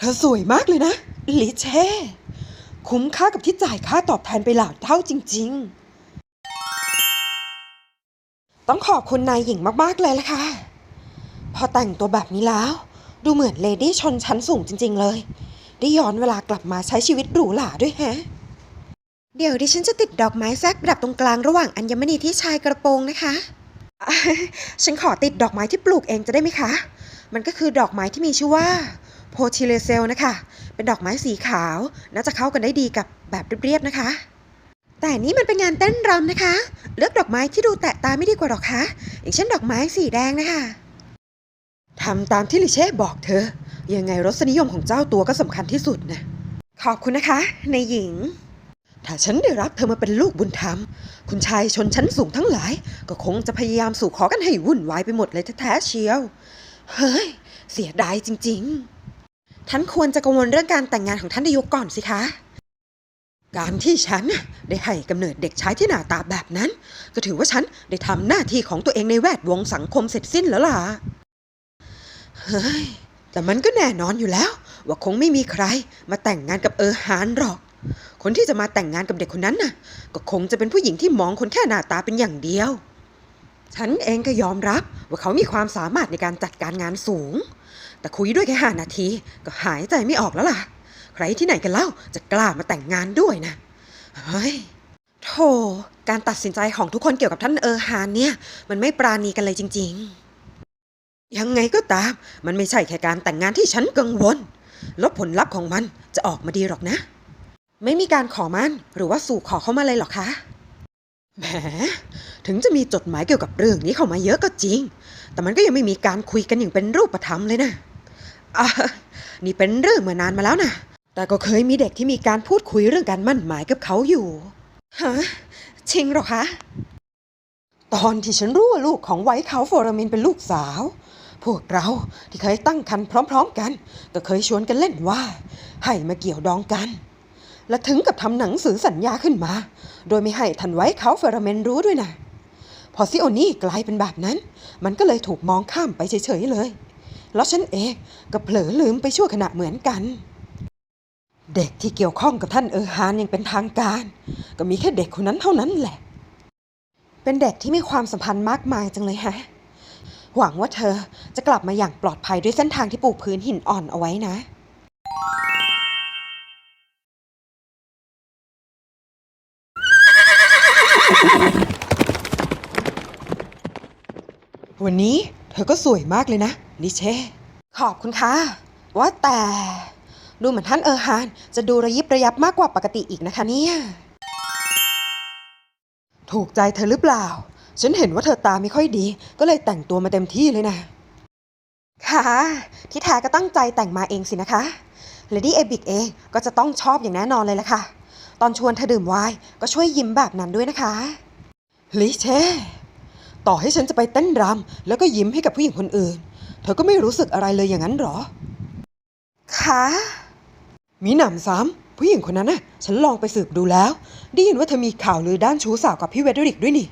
เธอสวยมากเลยนะ ลิเช่ คุ้มค่ากับที่จ่ายค่าตอบแทนไปหลายเท่าจริง ๆ ต้องขอบคุณนายหญิงมากๆเลยละค่ะ พอแต่งตัวแบบนี้แล้ว ดูเหมือนเลดี้ชนชั้นสูงจริง ๆ เลย ได้ย้อนเวลากลับมาใช้ชีวิตหรูหราด้วยแฮะ เดี๋ยวดิฉันจะติดดอกไม้แซกประดับตรงกลางระหว่างอัญมณีที่ชายกระโปรงนะคะอะฉันขอติดดอกไม้ที่ปลูกเองจะได้ไหมคะ มันก็คือดอกไม้ที่มีชื่อว่า โพชิเลเซลนะคะ เป็นดอกไม้สีขาว น่าจะเข้ากันได้ดีกับแบบเรียบๆนะคะ แต่นี่มันเป็นงานเต้นรำนะคะ เลือกดอกไม้ที่ดูแตะตาไม่ดีกว่าหรอคะอย่างเช่นดอกไม้สีแดงนะคะทำตามที่ลิเช่บอกเธอ ยังไงรสนิยมของเจ้าตัวก็สำคัญที่สุดนะ ขอบคุณนะคะนายหญิง ถ้าฉันได้รับเธอมาเป็นลูกบุญธรรม คุณชายชนชั้นสูงทั้งหลาย ก็คงจะพยายามสู่ขอกันให้วุ่นวายไปหมดเลยแท้ๆเชียว เฮ้ย เสียดายจริง ๆ ท่านควรจะกังวลเรื่องการแต่งงานของท่านนายกก่อนสิคะ การที่ฉันได้ให้กำเนิดเด็กชายที่หน้าตาแบบนั้น ก็ถือว่าฉันได้ทำหน้าที่ของตัวเองในแวดวงสังคมเสร็จสิ้นแล้วล่ะ เฮ้ย แต่มันก็แน่นอนอยู่แล้ว ว่าคงไม่มีใครมาแต่งงานกับเออฮานหรอก คนที่จะมาแต่งงานกับเด็กคนนั้นน่ะ ก็คงจะเป็นผู้หญิงที่มองคนแค่หน้าตาเป็นอย่างเดียว ฉันเองก็ยอมรับว่าเขามีความสามารถในการจัดการงานสูง แต่คุยด้วยแค่ห้านาที ก็หายใจไม่ออกแล้วล่ะ ใครที่ไหนกันเล่าจะกล้ามาแต่งงานด้วยนะเฮ้ยโธ่การตัดสินใจของทุกคนเกี่ยวกับท่านเออฮานเนี่ย มันไม่ปราณีกันเลยจริง ๆ ยังไงก็ตาม มันไม่ใช่แค่การแต่งงานที่ฉันกังวล แล้วผลลัพธ์ของมันจะออกมาดีหรอกนะ ไม่มีการขอมันหรือว่าสู่ขอเข้ามาเลยหรอคะแหมถึงจะมีจดหมายเกี่ยวกับเรื่องนี้เข้ามาเยอะก็จริง แต่มันก็ยังไม่มีการคุยกันอย่างเป็นรูปธรรมเลยนะ นี่เป็นเรื่องมื่อนานมาแล้วนะแต่ก็เคยมีเด็กที่มีการพูดคุยเรื่องการมั่นหมายกับเขาอยู่ฮะจริงเหรอคะตอนที่ฉันรู้ว่าลูกของไวท์เขาโฟรามินเป็นลูกสาว พวกเราที่เคยตั้งครรภ์พร้อม ๆกัน ก็เคยชวนกันเล่นว่า ให้มาเกี่ยวดองกัน และถึงกับทำหนังสือสัญญาขึ้นมา โดยไม่ให้ทันไว้เขาเฟร์เมนรู้ด้วยนะพอซิโอนี่กลายเป็นแบบนั้น มันก็เลยถูกมองข้ามไปเฉยๆเลย แล้วฉันเองก็เผลอลืมไปชั่วขณะเหมือนกัน เด็กที่เกี่ยวข้องกับท่านเออฮานยังเป็นทางการ ก็มีแค่เด็กคนนั้นเท่านั้นแหละ เป็นเด็กที่มีความสัมพันธ์มากมายจังเลยฮะ หวังว่าเธอจะกลับมาอย่างปลอดภัยด้วยเส้นทางที่ปูพื้นหินอ่อนเอาไว้นะวันนี้เธอก็สวยมากเลยนะ ลิเช ขอบคุณค่ะ ว่าแต่ ดูเหมือนท่านเออฮาน จะดูระยิบระยับมากกว่าปกติอีกนะคะเนี่ย ถูกใจเธอหรือเปล่า ฉันเห็นว่าเธอตาไม่ค่อยดี ก็เลยแต่งตัวมาเต็มที่เลยนะ ค่ะ ที่แท้ก็ตั้งใจแต่งมาเองสินะคะเลดี้เอบิกเองก็จะต้องชอบอย่างแน่นอนเลยล่ะค่ะ ตอนชวนเธอดื่มไวน์ก็ช่วยยิ้มแบบนั้นด้วยนะคะลิเช่ ต่อให้ฉันจะไปเต้นรำแล้วก็ยิ้มให้กับผู้หญิงคนอื่น เธอก็ไม่รู้สึกอะไรเลยอย่างนั้นหรอคะมีหนำซ้ำผู้หญิงคนนั้นน่ะ ฉันลองไปสืบดูแล้ว ได้ยินว่าเธอมีข่าวลือด้านชู้สาวกับพี่เวดริกด้วยนี่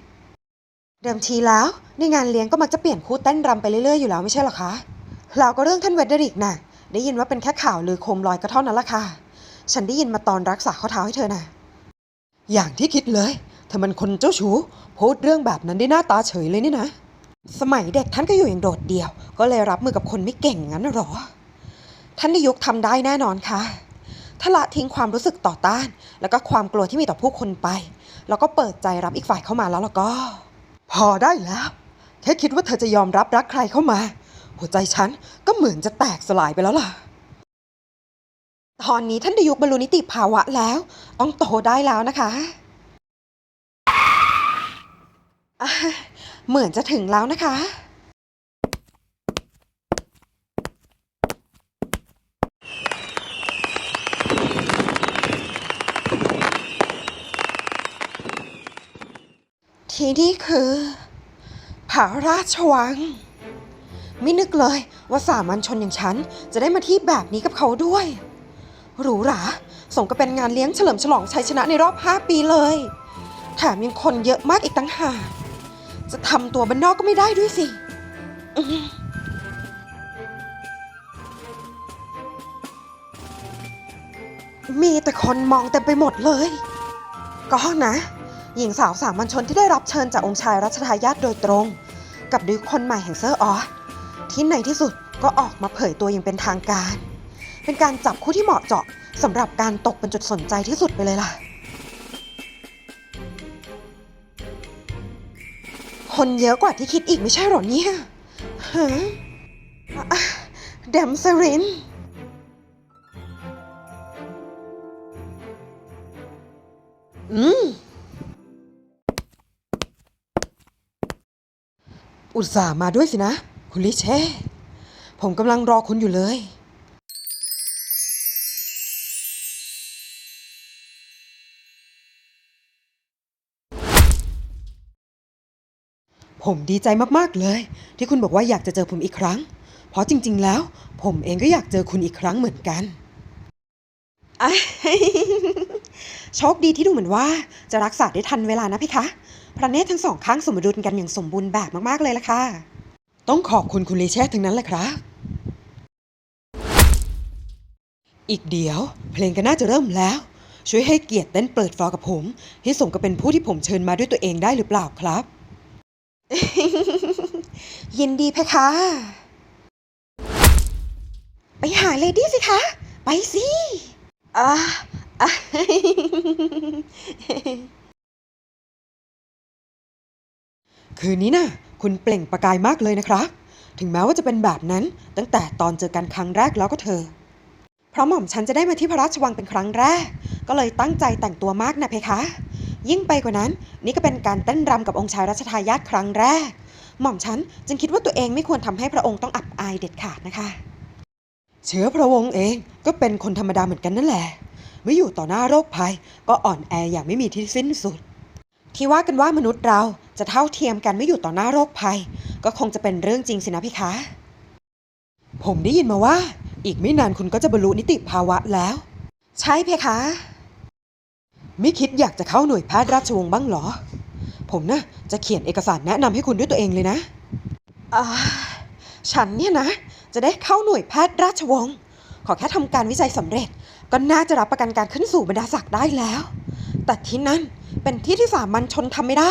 เดิมทีแล้ว ในงานเลี้ยงก็มักจะเปลี่ยนคู่เต้นรำไปเรื่อยๆอยู่แล้วไม่ใช่เหรอคะแล้วก็เรื่องท่านเวดริกน่ะ ได้ยินว่าเป็นแค่ข่าวลือโคมลอยก็เท่านั้นละค่ะ ฉันได้ยินมาตอนรักษาข้อเท้าให้เธอน่ะ อย่างที่คิดเลย เธอมันคนเจ้าชู้พูดเรื่องแบบนั้นได้หน้าตาเฉยเลยนี่นะ สมัยเด็กท่านก็อยู่อย่างโดดเดี่ยว ก็เลยรับมือกับคนไม่เก่งงั้นหรอ ท่านนายกทำได้แน่นอนค่ะถ้าละทิ้งความรู้สึกต่อต้าน แล้วก็ความกลัวที่มีต่อผู้คนไป แล้วก็เปิดใจรับอีกฝ่ายเข้ามาแล้วแล้วก็ พอได้แล้ว แค่คิดว่าเธอจะยอมรับรักใครเข้ามา หัวใจฉันก็เหมือนจะแตกสลายไปแล้วล่ะ ตอนนี้ท่านนายกบรรลุนิติภาวะแล้ว ต้องโตได้แล้วนะคะ เหมือนจะถึงแล้วนะคะ ที่นี่คือพระราชวัง ไม่นึกเลยว่าสามัญชนอย่างฉัน จะได้มาที่แบบนี้กับเขาด้วย หรูหราสมกับเป็นงานเลี้ยงเฉลิมฉลองชัยชนะในรอบ 5 ปีเลย แถมยังคนเยอะมากอีกตั้งหาก จะทำตัวบ้านนอกก็ไม่ได้ด้วยสิมีแต่คนมองเต็มไปหมดเลย ก็นะ หญิงสาวสามัญชนที่ได้รับเชิญจากองค์ชายรัชทายาทโดยตรง กับดุยคนใหม่แห่งเซอร์ออสที่ในที่สุดก็ออกมาเผยตัวอย่างเป็นทางการ เป็นการจับคู่ที่เหมาะเจาะสำหรับการตกเป็นจุดสนใจที่สุดไปเลยล่ะ คนเยอะกว่าที่คิดอีกไม่ใช่หรอเนี่ยฮะอะแดมเซริน อืม อุตส่าห์มาด้วยสินะ คุณลิเช่ ผมกำลังรอคุณอยู่เลย ผมดีใจมากๆเลย ที่คุณบอกว่าอยากจะเจอผมอีกครั้ง เพราะจริง ๆ แล้ว ผมเองก็อยากเจอคุณอีกครั้งเหมือนกันโชคดีที่ดูเหมือนว่าจะรักษาได้ทันเวลานะพี่คะ พระเนตรทั้งสองข้างสมดุลกันอย่างสมบูรณ์แบบมากๆเลยล่ะค่ะ ต้องขอบคุณคุณลีเช่ทั้งนั้นแหละครับ อีกเดี๋ยว เพลงก็น่าจะเริ่มแล้ว ช่วยให้เกียรติเต้นเปิดฟลอร์กับผมให้สมกับเป็นผู้ที่ผมเชิญมาด้วยตัวเองได้หรือเปล่าครับ ยินดีเพคะ ไปหาเลดี้สิคะ ไปสิอ่าอะคืนนี้น่ะ คุณเปล่งประกายมากเลยนะครับ ถึงแม้ว่าจะเป็นแบบนั้นตั้งแต่ตอนเจอกันครั้งแรกแล้วก็เธอ เพราะหม่อมฉันจะได้มาที่พระราชวังเป็นครั้งแรก ก็เลยตั้งใจแต่งตัวมากนะเพคะ ยิ่งไปกว่านั้น นี่ก็เป็นการเต้นรำกับองค์ชายรัชทายาทครั้งแรก หม่อมฉันจึงคิดว่าตัวเองไม่ควรทำให้พระองค์ต้องอับอายเด็ดขาดนะคะ เชื้อพระวงศ์เองก็เป็นคนธรรมดาเหมือนกันนั่นแหละไม่อยู่ต่อหน้าโรคภัย ก็อ่อนแออย่างไม่มีที่สิ้นสุด ที่ว่ากันว่ามนุษย์เราจะเท่าเทียมกันไม่อยู่ต่อหน้าโรคภัย ก็คงจะเป็นเรื่องจริงสินะพี่คะ ผมได้ยินมาว่า อีกไม่นานคุณก็จะบรรลุนิติภาวะแล้ว ใช่เพคะ ไม่คิดอยากจะเข้าหน่วยแพทย์ราชวงศ์บ้างเหรอ ผมนะจะเขียนเอกสารแนะนำให้คุณด้วยตัวเองเลยนะอาฉันเนี่ยนะ จะได้เข้าหน่วยแพทย์ราชวงศ์ขอแค่ทำการวิจัยสำเร็จ ก็น่าจะรับประกันการขึ้นสู่บรรดาศักดิ์ได้แล้ว แต่ที่นั่นเป็นที่ที่สามัญชนทำไม่ได้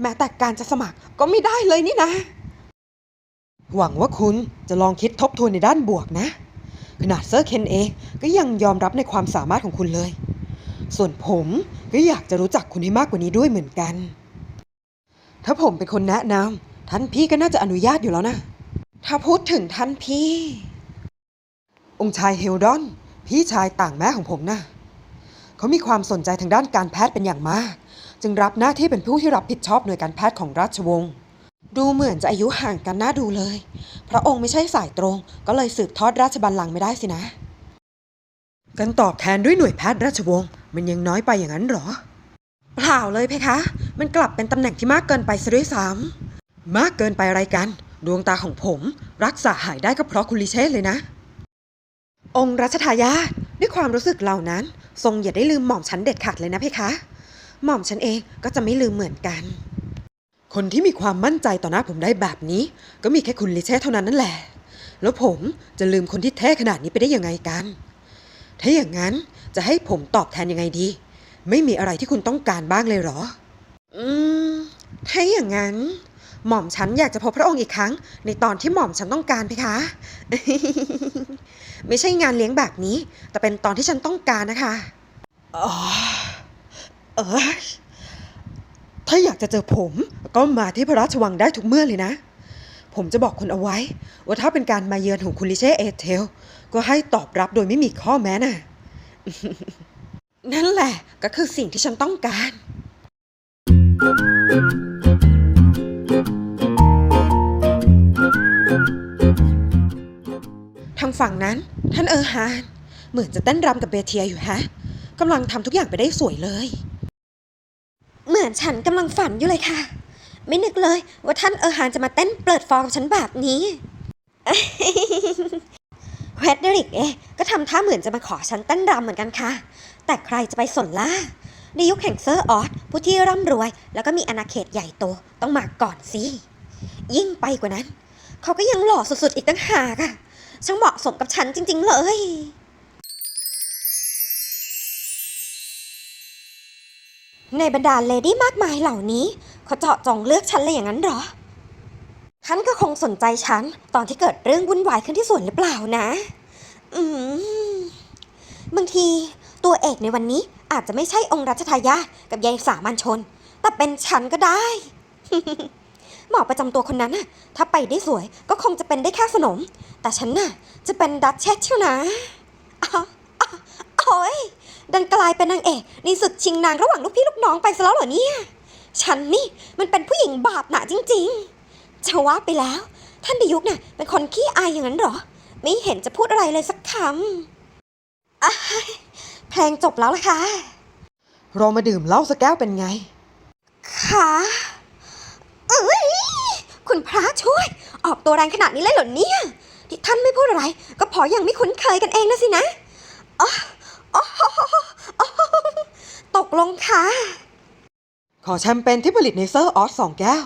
แม้แต่การจะสมัครก็ไม่ได้เลยนี่นะ หวังว่าคุณจะลองคิดทบทวนในด้านบวกนะ ขนาดเซอร์เคนเองก็ยังยอมรับในความสามารถของคุณเลย ส่วนผมก็อยากจะรู้จักคุณให้มากกว่านี้ด้วยเหมือนกัน ถ้าผมเป็นคนแนะนำท่านพี่ก็น่าจะอนุญาตอยู่แล้วนะ ถ้าพูดถึงท่านพี่ องค์ชายเฮลดอน พี่ชายต่างแม่ของผมนะเขามีความสนใจทางด้านการแพทย์เป็นอย่างมาก จึงรับหน้าที่เป็นผู้ที่รับผิดชอบหน่วยการแพทย์ของราชวงศ์ดูเหมือนจะอายุห่างกันน่าดูเลย พระองค์ไม่ใช่สายตรง ก็เลยสืบทอดราชบัลลังก์ไม่ได้สินะการตอบแทนด้วยหน่วยแพทย์ราชวงศ์ มันยังน้อยไปอย่างนั้นเหรอ เปล่าเลยเพคะ มันกลับเป็นตำแหน่งที่มากเกินไปซะด้วยซ้ำมากเกินไปอะไรกัน ดวงตาของผม รักษาหายได้ก็เพราะคุณลิเชตเลยนะ องค์รัชทายาทด้วยความรู้สึกเหล่านั้น ทรงอย่าได้ลืมหม่อมฉันเด็ดขาดเลยนะเพคะ หม่อมฉันเองก็จะไม่ลืมเหมือนกัน คนที่มีความมั่นใจต่อหน้าผมได้แบบนี้ ก็มีแค่คุณลิเชตเท่านั้นนั่นแหละ แล้วผมจะลืมคนที่แท้ขนาดนี้ไปได้ยังไงกันถ้าอย่างนั้น จะให้ผมตอบแทนยังไงดี ไม่มีอะไรที่คุณต้องการบ้างเลยเหรอ อืม ถ้าอย่างนั้น หม่อมฉันอยากจะพบพระองค์อีกครั้ง ในตอนที่หม่อมฉันต้องการเพคะ ไม่ใช่งานเลี้ยงแบบนี้ แต่เป็นตอนที่ฉันต้องการนะคะอ๋อเออถ้าอยากจะเจอผมก็มาที่พระราชวังได้ทุกเมื่อเลยนะ ผมจะบอกคุณเอาไว้ ว่าถ้าเป็นการมาเยือนของคุณลิเช่เอเทล ก็ให้ตอบรับโดยไม่มีข้อแม้น่ะ นั่นแหละก็คือสิ่งที่ฉันต้องการ ทางฝั่งนั้น ท่านเออร์ฮานเหมือนจะเต้นรำกับเบเทียอยู่ฮะกำลังทำทุกอย่างไปได้สวยเลย เหมือนฉันกำลังฝันอยู่เลยค่ะ ไม่นึกเลยว่าท่านเออร์ฮานจะมาเต้นเปิดฟอร์มฉันแบบนี้ เรดเดริกเองก็ทำท่าเหมือนจะมาขอฉันเต้นรำเหมือนกันค่ะ แต่ใครจะไปสนล่ะในยุคแห่งเซอร์ออสผู้ที่ร่ำรวย แล้วก็มีอาณาเขตใหญ่โตต้องมาก่อนสิ ยิ่งไปกว่านั้น เขาก็ยังหล่อสุดๆอีกตั้งหากอะช่างเหมาะสมกับฉันจริง ๆ เลยในบรรดาเลดี้มากมายเหล่านี้ เขาเจาะจงเลือกฉันเลยอย่างนั้นหรอ ท่านก็คงสนใจฉันตอนที่เกิดเรื่องวุ่นวายขึ้นที่สวนหรือเปล่านะ อืม บางทีตัวเอกในวันนี้อาจจะไม่ใช่องค์รัชทายาทกับยายสามัญชน แต่เป็นฉันก็ได้ หมอประจำตัวคนนั้นน่ะ ถ้าไปได้สวยก็คงจะเป็นได้แค่สนม แต่ฉันน่ะ จะเป็นดัชเชสเชียวนะอ้าวอ้าวโอ้ยดันกลายเป็นนางเอกในศึกชิงนางระหว่างลูกพี่ลูกน้องไปซะแล้วเหรอเนี่ย ฉันนี่มันเป็นผู้หญิงบาปหนาจริง ๆ จะว่าไปแล้ว ท่านดยุกน่ะเป็นคนขี้อายอย่างนั้นเหรอ ไม่เห็นจะพูดอะไรเลยสักคำอ้ายเพลงจบแล้วล่ะค่ะ เรามาดื่มเหล้าสักแก้วเป็นไง ค่ะเอ้ยคุณพระช่วย ออกตัวแรงขนาดนี้เลยเหรอเนี่ยที่ท่านไม่พูดอะไร ก็เพอยังไม่คุ้นเคยกันเองนะสินะอ๋ออ๋ออ๋อตกลงค่ะ ขอแชมเปญที่ผลิตในเซอร์ออสสองแก้ว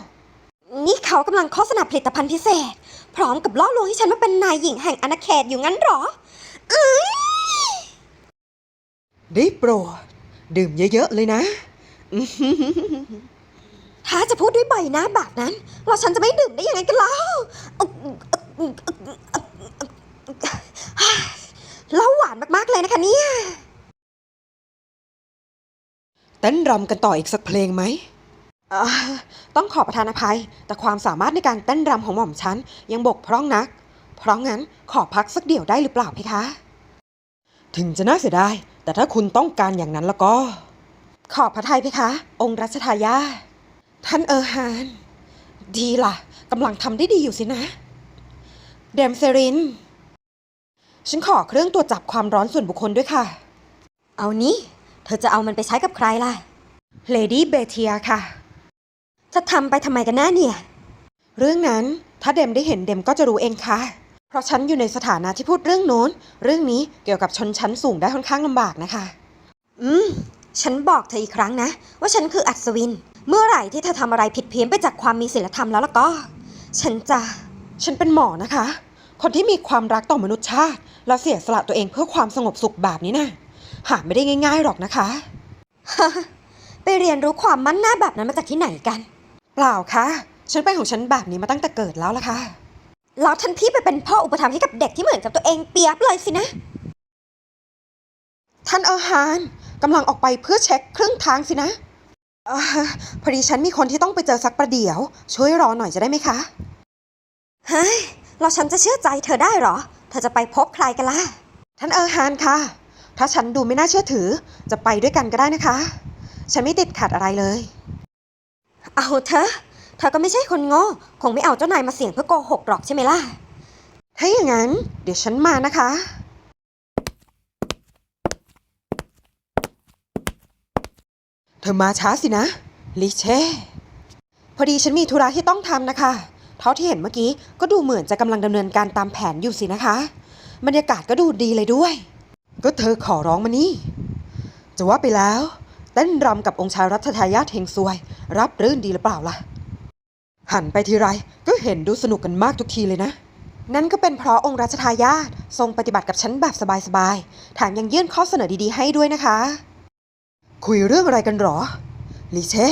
นี่เขากำลังโฆษณาผลิตภัณฑ์พิเศษ พร้อมกับล่อลวงให้ฉันมาเป็นนายหญิงแห่งอาณาเขตอยู่งั้นเหรอเอ้ยได้โปรดดื่มเยอะๆเลยนะ ถ้าจะพูดด้วยใบหน้าแบบนั้นเราฉันจะไม่ดื่มได้ยังไงกันเล่าเล่าหวานมากๆเลยนะคะเนี่ย เต้นรำกันต่ออีกสักเพลงไหมอ่า ต้องขอประทานอภัย แต่ความสามารถในการเต้นรำของหม่อมฉันยังบกพร่องนัก เพราะงั้นขอพักสักเดี่ยวได้หรือเปล่าเพคะ ถึงจะน่าเสียดายแต่ถ้าคุณต้องการอย่างนั้นแล้วก็ ขอบพระทัยเพคะ องค์รัชทายาท่านเออร์ฮาน ดีล่ะกำลังทำได้ดีอยู่สินะ เดมเซริน ฉันขอเครื่องตรวจจับความร้อนส่วนบุคคลด้วยค่ะ เอานี้ เธอจะเอามันไปใช้กับใครล่ะ เลดี้เบเทียค่ะ จะทำไปทำไมกันแน่เนี่ย เรื่องนั้นถ้าเดมได้เห็นเดมก็จะรู้เองค่ะ เพราะฉันอยู่ในสถานะที่พูดเรื่องโน้น เรื่องนี้เกี่ยวกับชนชั้นสูงได้ค่อนข้างลำบากนะคะ อืม ฉันบอกเธออีกครั้งนะ ว่าฉันคืออัศวิน เมื่อไหร่ที่เธอทำอะไรผิดเพี้ยนไปจากความมีศีลธรรมแล้วล่ะก็ ฉันจะ ฉันเป็นหมอนะคะ คนที่มีความรักต่อมนุษยชาติ และเสียสละตัวเองเพื่อความสงบสุขแบบนี้นะหาไม่ได้ง่าย ๆหรอกนะคะ ไปเรียนรู้ความมั่นหน้าแบบนั้นมาจากที่ไหนกันเป ล่าค่ะ ฉันเป็นของฉันแบบนี้มาตั้งแต่เกิดแล้วละค่ะ แล้วท่านพี่ไปเป็นพ่ออุปถัมภ์ให้กับเด็กที่เหมือนกับตัวเองเปียบเลยสินะ ท่านเออร์ฮานกำลังออกไปเพื่อเช็คครึ่งทางสินะอาพอดีฉันมีคนที่ต้องไปเจอสักประเดี๋ยว ช่วยรอหน่อยจะได้ไหมคะเฮ้ยเราฉันจะเชื่อใจเธอได้เหรอ เธอจะไปพบใครกันล่ะ ท่านเออร์ฮานค่ะ ถ้าฉันดูไม่น่าเชื่อถือ จะไปด้วยกันก็ได้นะคะ ฉันไม่ติดขัดอะไรเลย เอาเธอะเธอก็ไม่ใช่คนโง่คงไม่เอาเจ้านายมาเสี่ยงเพื่อโกหกหรอกใช่ไหมล่ะ ถ้าอย่างนั้น เดี๋ยวฉันมานะคะ เธอมาช้าสินะ ลิเช่ พอดีฉันมีธุระที่ต้องทำนะคะ เท่าที่เห็นเมื่อกี้ก็ดูเหมือนจะกำลังดำเนินการตามแผนอยู่สินะคะ บรรยากาศก็ดูดีเลยด้วย ก็เธอขอร้องมานี่ จะว่าไปแล้ว เต้นรำกับองค์ชายรัชทายาทเฮงซวย รับรื่นดีหรือเปล่าล่ะ หันไปทีไรก็เห็นดูสนุกกันมากทุกทีเลยนะ นั่นก็เป็นเพราะองค์รัชทายาททรงปฏิบัติกับฉันแบบสบายๆแถมยังยื่นข้อเสนอดีๆให้ด้วยนะคะ คุยเรื่องอะไรกันหรอลิเช่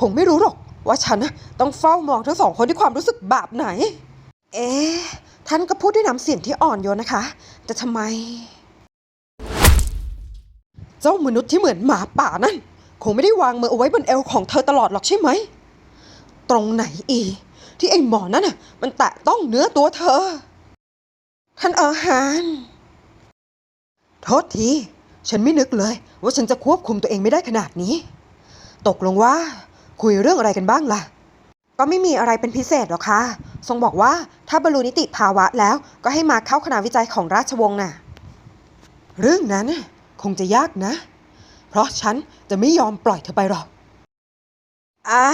คงไม่รู้หรอกว่าฉันต้องเฝ้ามองทั้งสองคนด้วยความรู้สึกแบบไหน เอ๊ท่านก็พูดด้วยน้ำเสียงที่อ่อนโยนนะคะ แต่ทำไม เจ้ามนุษย์ที่เหมือนหมาป่านั่นคงไม่ได้วางมือเอาไว้บนเอวของเธอตลอดหรอกใช่ไหม ตรงไหนอี ที่ไอ้หมอนั่นน่ะ มันแตะต้องเนื้อตัวเธอ ท่านเออร์ฮานโทษที ฉันไม่นึกเลย ว่าฉันจะควบคุมตัวเองไม่ได้ขนาดนี้ ตกลงว่า คุยเรื่องอะไรกันบ้างล่ะ ก็ไม่มีอะไรเป็นพิเศษหรอกค่ะ ทรงบอกว่าถ้าบรรลุนิติภาวะแล้วก็ให้มาเข้าคณะวิจัยของราชวงศ์น่ะ เรื่องนั้นน่ะ คงจะยากนะ เพราะฉันจะไม่ยอมปล่อยเธอไปหรอกอ่า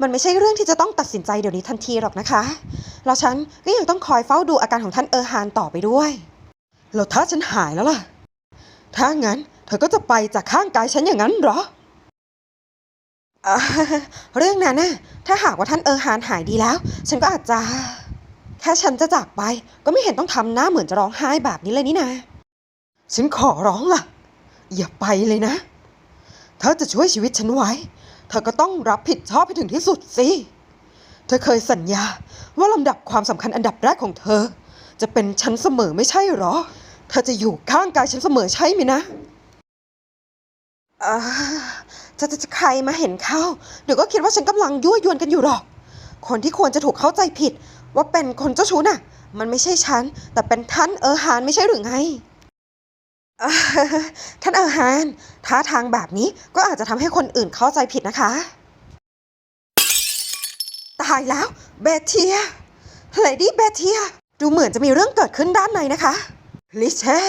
มันไม่ใช่เรื่องที่จะต้องตัดสินใจเดี๋ยวนี้ทันทีหรอกนะคะ แล้วฉันก็ยังต้องคอยเฝ้าดูอาการของท่านเออร์ฮานต่อไปด้วยแล้วถ้าฉันหายแล้วล่ะ ถ้างั้นเธอก็จะไปจากข้างกายฉันอย่างนั้นเหรออเรื่องนั้นน่ะ ถ้าหากว่าท่านเออร์ฮานหายดีแล้ว ฉันก็อาจจะ แค่ฉันจะจากไป ก็ไม่เห็นต้องทำหน้าเหมือนจะร้องไห้แบบนี้เลยนี่นะ ฉันขอร้องล่ะ อย่าไปเลยนะ เธอจะช่วยชีวิตฉันไว้ เธอก็ต้องรับผิดชอบให้ถึงที่สุดสิ เธอเคยสัญญาว่าลำดับความสำคัญอันดับแรกของเธอ จะเป็นฉันเสมอไม่ใช่หรอ เธอจะอยู่ข้างกายฉันเสมอใช่ไหมนะจะจะจะใครมาเห็นเข้า เดี๋ยวก็คิดว่าฉันกำลังยั่วยวนกันอยู่หรอก คนที่ควรจะถูกเข้าใจผิด ว่าเป็นคนเจ้าชู้น่ะ มันไม่ใช่ฉัน แต่เป็นท่านเออร์ฮานไม่ใช่หรือไง ท่านเออร์ฮานท่าทางแบบนี้ก็อาจจะทำให้คนอื่นเข้าใจผิดนะคะ ตายแล้วเบเทียเลดี้เบเทียดูเหมือนจะมีเรื่องเกิดขึ้นด้านในนะคะลิเช่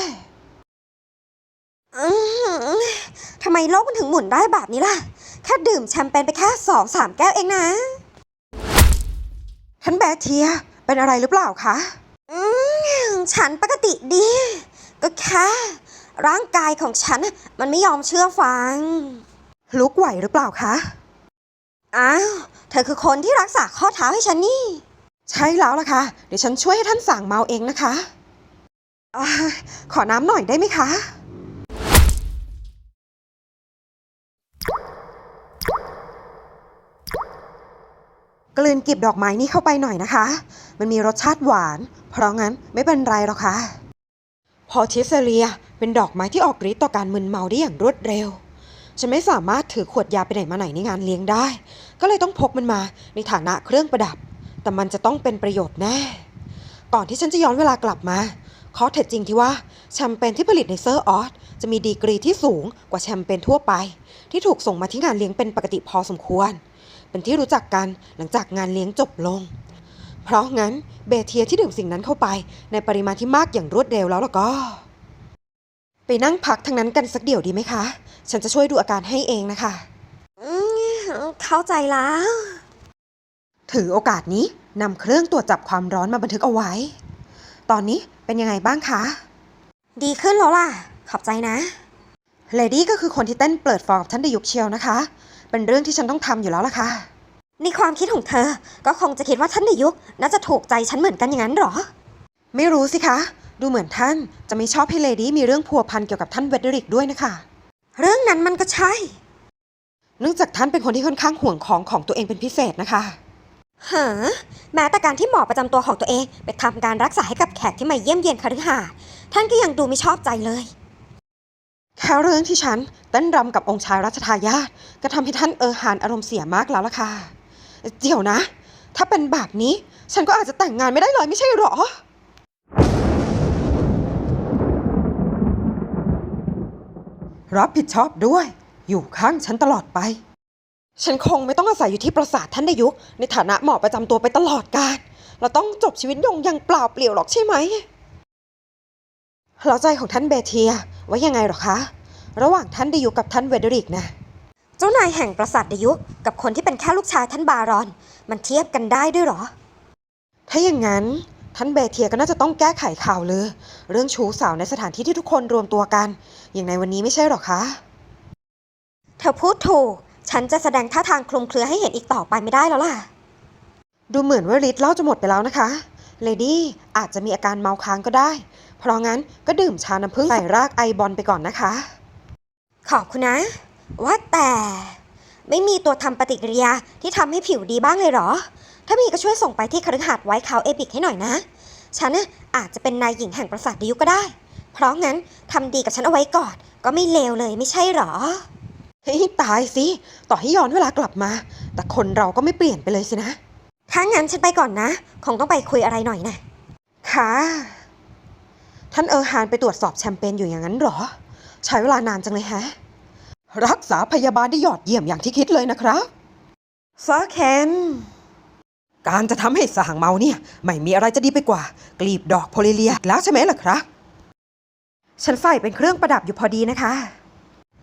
ทำไมโลกมันถึงหมุนได้แบบนี้ล่ะ แค่ดื่มแชมเปญไปแค่สองสามแก้วเองนะ ท่านเบเทีย เป็นอะไรหรือเปล่าคะ อืม ฉันปกติดี ก็แค่ ร่างกายของฉัน มันไม่ยอมเชื่อฟัง ลุกไหวหรือเปล่าคะ อ้าว เธอคือคนที่รักษาข้อเท้าให้ฉันนี่ ใช่แล้วล่ะค่ะ เดี๋ยวฉันช่วยให้ท่านสั่งเมาเองนะคะอขอน้ำหน่อยได้ไหมคะ กลืนกลีบดอกไม้นี้เข้าไปหน่อยนะคะ มันมีรสชาติหวาน เพราะงั้นไม่เป็นไรหรอกค่ะ พอทิเซเลียเป็นดอกไม้ที่ออกฤทธิ์ต่อการมึนเมาได้อย่างรวดเร็ว ฉันไม่สามารถถือขวดยาไปไหนมาไหนในงานเลี้ยงได้ ก็เลยต้องพกมันมาในฐานะเครื่องประดับ แต่มันจะต้องเป็นประโยชน์แน่ ก่อนที่ฉันจะย้อนเวลากลับมาข้อเท็จจริงที่ว่าแชมเปญที่ผลิตในเซอร์ออสจะมีดีกรีที่สูงกว่าแชมเปญทั่วไป ที่ถูกส่งมาที่งานเลี้ยงเป็นปกติพอสมควร เป็นที่รู้จักกันหลังจากงานเลี้ยงจบลง เพราะงั้นเบเทียที่ดื่มสิ่งนั้นเข้าไป ในปริมาณที่มากอย่างรวดเร็วแล้วล่ะก็ ไปนั่งพักทั้งนั้นกันสักเดี๋ยวดีไหมคะ ฉันจะช่วยดูอาการให้เองนะคะอืมเข้าใจแล้ว ถือโอกาสนี้นำเครื่องตรวจจับความร้อนมาบันทึกเอาไว้ ตอนนี้เป็นยังไงบ้างคะ ดีขึ้นแล้วล่ะ ขอบใจนะ เลดี้ก็คือคนที่เต้นเปิดฟอร์กับท่านดยุกเชียวนะคะ เป็นเรื่องที่ฉันต้องทำอยู่แล้วล่ะค่ะ ในความคิดของเธอ ก็คงจะคิดว่าท่านนายกน่าจะถูกใจฉันเหมือนกันอย่างนั้นเหรอ ไม่รู้สิคะ ดูเหมือนท่านจะไม่ชอบให้เลดี้มีเรื่องพัวพันเกี่ยวกับท่านเวดเดริกด้วยนะคะ เรื่องนั้นมันก็ใช่ เนื่องจากท่านเป็นคนที่ค่อนข้างห่วงของของตัวเองเป็นพิเศษนะคะหาแม้แต่การที่หมอประจำตัวของตัวเองไปทำการรักษาให้กับแขกที่มาเยี่ยมเยียนคฤหาสน์ท่านก็ยังดูไม่ชอบใจเลยแค่เรื่องที่ฉันเต้นรำกับองค์ชายรัชทายาทก็ทำให้ท่านเออร์ฮานอารมณ์เสียมากแล้วล่ะค่ะ เดี๋ยวนะ ถ้าเป็นแบบนี้ ฉันก็อาจจะแต่งงานไม่ได้เลยไม่ใช่หรอ รับผิดชอบด้วย อยู่ข้างฉันตลอดไป ฉันคงไม่ต้องอาศัยอยู่ที่ปราสาทท่านดยุกในฐานะหมอประจำตัวไปตลอดกาลเราต้องจบชีวิตยงยังเปล่าเปลี่ยวหรอกใช่ไหมแล้วใจของท่านเบเทียไว้ยังไงหรอคะ ระหว่างท่านดยุกกับท่านเวเดริกนะ เจ้านายแห่งปราสาทดยุคกับคนที่เป็นแค่ลูกชายท่านบารอน มันเทียบกันได้ด้วยเหรอ ถ้าอย่างนั้นท่านเบเทียก็น่าจะต้องแก้ไขข่าวลือเรื่องชู้สาวในสถานที่ที่ทุกคนรวมตัวกัน อย่างในวันนี้ไม่ใช่หรอคะ เธอพูดถูก ฉันจะแสดงท่าทางคลุมเครือให้เห็นอีกต่อไปไม่ได้แล้วล่ะ ดูเหมือนว่าฤทธิ์เหล้าจะหมดไปแล้วนะคะ เลดี้อาจจะมีอาการเมาค้างก็ได้ เพราะงั้นก็ดื่มชาน้ำผึ้งใส่รากไอบอลไปก่อนนะคะ ขอบคุณนะ ว่าแต่ไม่มีตัวทำปฏิกิริยาที่ทำให้ผิวดีบ้างเลยเหรอ ถ้ามีก็ช่วยส่งไปที่คฤหาสน์ไวท์คาวเอพิกให้หน่อยนะ ฉันน่ะอาจจะเป็นนายหญิงแห่งปราสาทดยุคก็ได้ เพราะงั้นทำดีกับฉันเอาไว้ก่อน ก็ไม่เลวเลยไม่ใช่เหรอ เฮ้ยตายสิ ต่อให้ย้อนเวลากลับมา แต่คนเราก็ไม่เปลี่ยนไปเลยสินะ ถ้างั้นฉันไปก่อนนะ คงต้องไปคุยอะไรหน่อยนะ ค่ะ ท่านเออร์ฮานไปตรวจสอบแชมเปญอยู่อย่างนั้นเหรอ ใช้เวลานานจังเลยแฮะ รักษาพยาบาลได้ยอดเยี่ยมอย่างที่คิดเลยนะครับซาเคนการจะทำให้สางเมาเนี่ย ไม่มีอะไรจะดีไปกว่า กลีบดอกโพลิเลียแล้วใช่ไหมล่ะครับ ฉันใส่เป็นเครื่องประดับอยู่พอดีนะคะ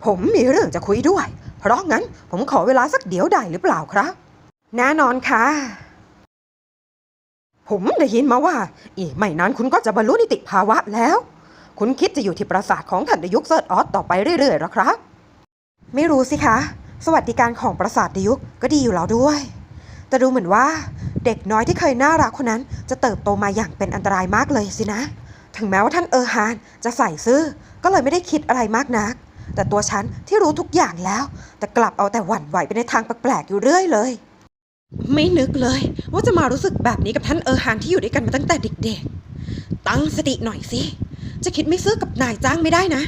ผมมีเรื่องจะคุยด้วย เพราะงั้นผมขอเวลาสักเดี๋ยวได้หรือเปล่าครับ แน่นอนค่ะ ผมได้ยินมาว่า อีกไม่นานคุณก็จะบรรลุนิติภาวะแล้ว คุณคิดจะอยู่ที่ปราสาทของท่านดยุคเซิร์ตออสต่อไปเรื่อยๆหรอครับ ไม่รู้สิคะ สวัสดิการของปราสาทดยุคก็ดีอยู่แล้วด้วย แต่ดูเหมือนว่าเด็กน้อยที่เคยน่ารักคนนั้น จะเติบโตมาอย่างเป็นอันตรายมากเลยสินะ ถึงแม้ว่าท่านเออร์ฮานจะใส่ซื่อก็เลยไม่ได้คิดอะไรมากนัก แต่ตัวฉันที่รู้ทุกอย่างแล้ว แต่กลับเอาแต่หวั่นไหวไปในทางแปลกๆอยู่เรื่อยเลย ไม่นึกเลย ว่าจะมารู้สึกแบบนี้กับท่านเออร์ฮานที่อยู่ด้วยกันมาตั้งแต่เด็ก ๆ ตั้งสติหน่อยสิจะคิดไม่ซื่อกับนายจ้างไม่ได้นะ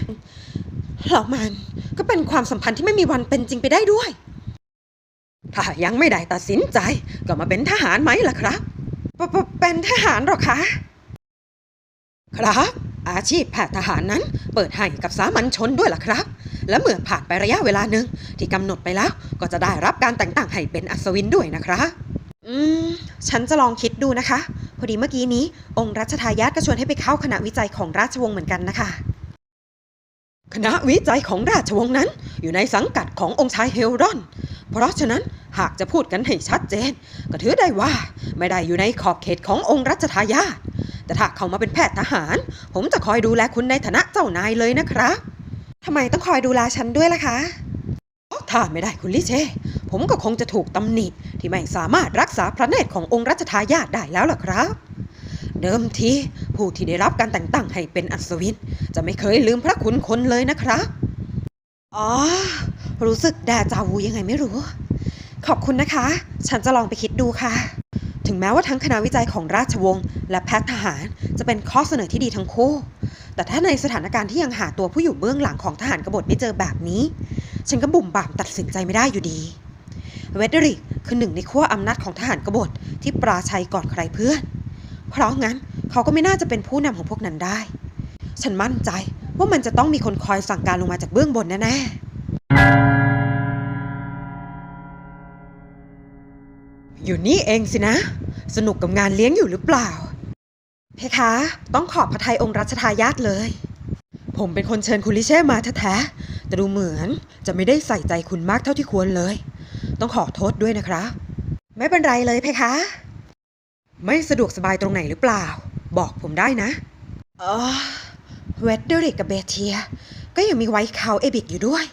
แล้วมันก็เป็นความสัมพันธ์ที่ไม่มีวันเป็นจริงไปได้ด้วย ถ้ายังไม่ได้ตัดสินใจ ก็มาเป็นทหารไหมล่ะครับปปเป็นทหารหรอคะ ครับ อาชีพแพทย์ทหารนั้นเปิดให้กับสามัญชนด้วยล่ะครับ และเมื่อผ่านไประยะเวลาหนึ่งที่กำหนดไปแล้ว ก็จะได้รับการแต่งตั้งให้เป็นอัศวินด้วยนะครับอืม ฉันจะลองคิดดูนะคะ พอดีเมื่อกี้นี้ องค์รัชทายาทก็ชวนให้ไปเข้าคณะวิจัยของราชวงศ์เหมือนกันนะคะ คณะวิจัยของราชวงศ์นั้น อยู่ในสังกัดขององค์ชายเฮลรอน เพราะฉะนั้นหากจะพูดกันให้ชัดเจน ก็ถือได้ว่าไม่ได้อยู่ในขอบเขตขององค์รัชทายาทแต่ถ้าเขามาเป็นแพทย์ทหาร ผมจะคอยดูแลคุณในฐานะเจ้านายเลยนะครับทำไมต้องคอยดูแลฉันด้วยล่ะคะถ้าไม่ได้คุณลิเช ผมก็คงจะถูกตำหนิที่ไม่สามารถรักษาพระเนตรขององค์รัชทายาทได้แล้วล่ะครับ เดิมทีผู้ที่ได้รับการแต่งตั้งให้เป็นอัศวินจะไม่เคยลืมพระคุณคนเลยนะครับ อ๋อ รู้สึกแดจาวูยังไงไม่รู้ ขอบคุณนะคะ ฉันจะลองไปคิดดูค่ะ ถึงแม้ว่าทั้งคณะวิจัยของราชวงศ์และแพทย์ทหารจะเป็นข้อเสนอที่ดีทั้งคู่ แต่ถ้าในสถานการณ์ที่ยังหาตัวผู้อยู่เบื้องหลังของทหารกบฏไม่เจอแบบนี้ ฉันก็บุ่มบ่ามตัดสินใจไม่ได้อยู่ดีเวเดริกคือหนึ่งในขั้วอำนาจของทหารกบฏที่ปราชัยก่อนใครเพื่อน เพราะงั้นเขาก็ไม่น่าจะเป็นผู้นำของพวกนั้นได้ ฉันมั่นใจว่ามันจะต้องมีคนคอยสั่งการลงมาจากเบื้องบนแน่ๆ อยู่นี่เองสินะ สนุกกับงานเลี้ยงอยู่หรือเปล่า เพคะ ต้องขอบพระทัยองค์รัชทายาทเลย ผมเป็นคนเชิญคุณลิเช่มาแท้ๆ แต่ดูเหมือนจะไม่ได้ใส่ใจคุณมากเท่าที่ควรเลย ต้องขอโทษด้วยนะครับ ไม่เป็นไรเลยเพคะ ไม่สะดวกสบายตรงไหนหรือเปล่า บอกผมได้นะเออเวดเดริกกับเบเทีย ก็ยังมีไวท์คาวเอบิกอยู่ด้วย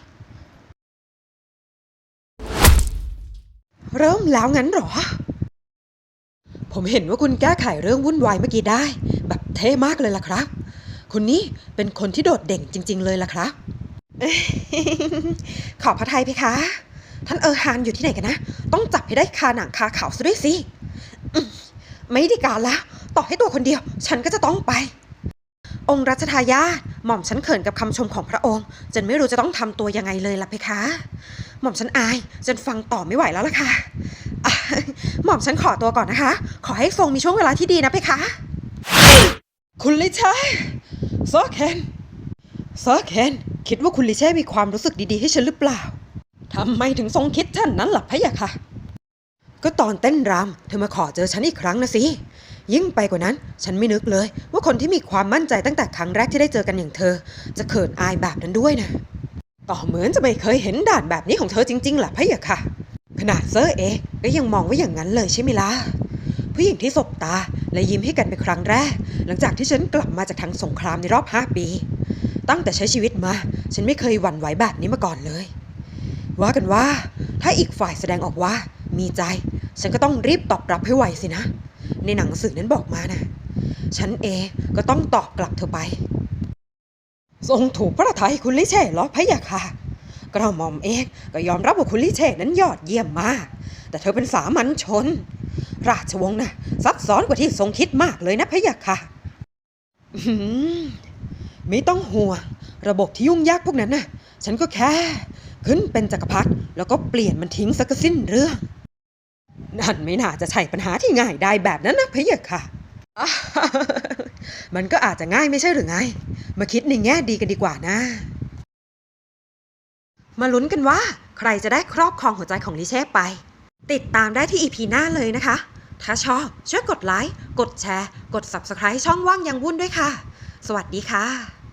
เริ่มแล้วงั้นเหรอ ผมเห็นว่าคุณแก้ไขเรื่องวุ่นวายเมื่อกี้ได้ แบบเท่มากเลยล่ะครับ คุณนี่เป็นคนที่โดดเด่นจริง ๆ เลยล่ะครับ ขอบพระทัยเพคะ ท่านเออร์ฮานอยู่ที่ไหนกันนะ ต้องจับให้ได้คาหนังคาเขาซะด้วยสิอืม ไม่ได้การแล้ว ต่อให้ตัวคนเดียว ฉันก็จะต้องไป องค์รัชทายาทหม่อมฉันเขินกับคำชมของพระองค์ จนไม่รู้จะต้องทำตัวยังไงเลยล่ะเพคะ หม่อมฉันอาย จนฟังต่อไม่ไหวแล้วล่ะค่ะอะหม่อมฉันขอตัวก่อนนะคะ ขอให้ทรงมีช่วงเวลาที่ดีนะเพคะ คุณลิเช่ซอเคนซอเคนคิดว่าคุณลิเช่มีความรู้สึกดีๆให้ฉันหรือเปล่าทำไมถึงทรงคิดเช่นนั้นล่ะพะยะค่ะ ก็ตอนเต้นรำเธอมาขอเจอฉันอีกครั้งนะสิ ยิ่งไปกว่านั้น ฉันไม่นึกเลย ว่าคนที่มีความมั่นใจตั้งแต่ครั้งแรกที่ได้เจอกันอย่างเธอ จะเขินอายแบบนั้นด้วยนะก็เหมือนจะไม่เคยเห็นด่านแบบนี้ของเธอจริงๆหล่ะพะยะค่ะ ขนาดเซอร์เองก็ยังมองว่าอย่างนั้นเลยใช่ไหมล่ะผู้หญิงที่สบตาและยิ้มให้กันเป็นครั้งแรก หลังจากที่ฉันกลับมาจากทางสงครามในรอบ 5 ปี ตั้งแต่ใช้ชีวิตมา ฉันไม่เคยหวั่นไหวแบบนี้มาก่อนเลย ว่ากันว่า ถ้าอีกฝ่ายแสดงออกว่า มีใจ ฉันก็ต้องรีบตอบรับให้ไวสินะ ในหนังสือนั้นบอกมานะ ฉันเองก็ต้องตอบกลับเธอไป ทรงถูกพระทัยคุณลิเช่หรอพะยะค่ะกระหม่อมเองก็ยอมรับว่าคุณลิเช่นั้นยอดเยี่ยมมาก แต่เธอเป็นสามัญชน ราชวงศ์นะซับซ้อนกว่าที่ทรงคิดมากเลยนะพะยะค่ะไม่ต้องห่วงระบบที่ยุ่งยากพวกนั้นน่ะ ฉันก็แค่ ขึ้นเป็นจักรพรรดิแล้วก็เปลี่ยนมันทิ้งสักสิ้นเรื่อง นั่นไม่น่าจะใช่ปัญหาที่ง่ายได้แบบนั้นนะพะยะค่ะ มันก็อาจจะง่ายไม่ใช่หรือไง มาคิดในแง่ดีกันดีกว่านะ มาลุ้นกันว่า ใครจะได้ครอบครองหัวใจของลิเช่ไป ติดตามได้ที่ EP หน้าเลยนะคะ ถ้าชอบช่วยกดไลค์ กดแชร์ กด Subscribe ช่องว่างยังวุ่นด้วยค่ะ สวัสดีค่ะ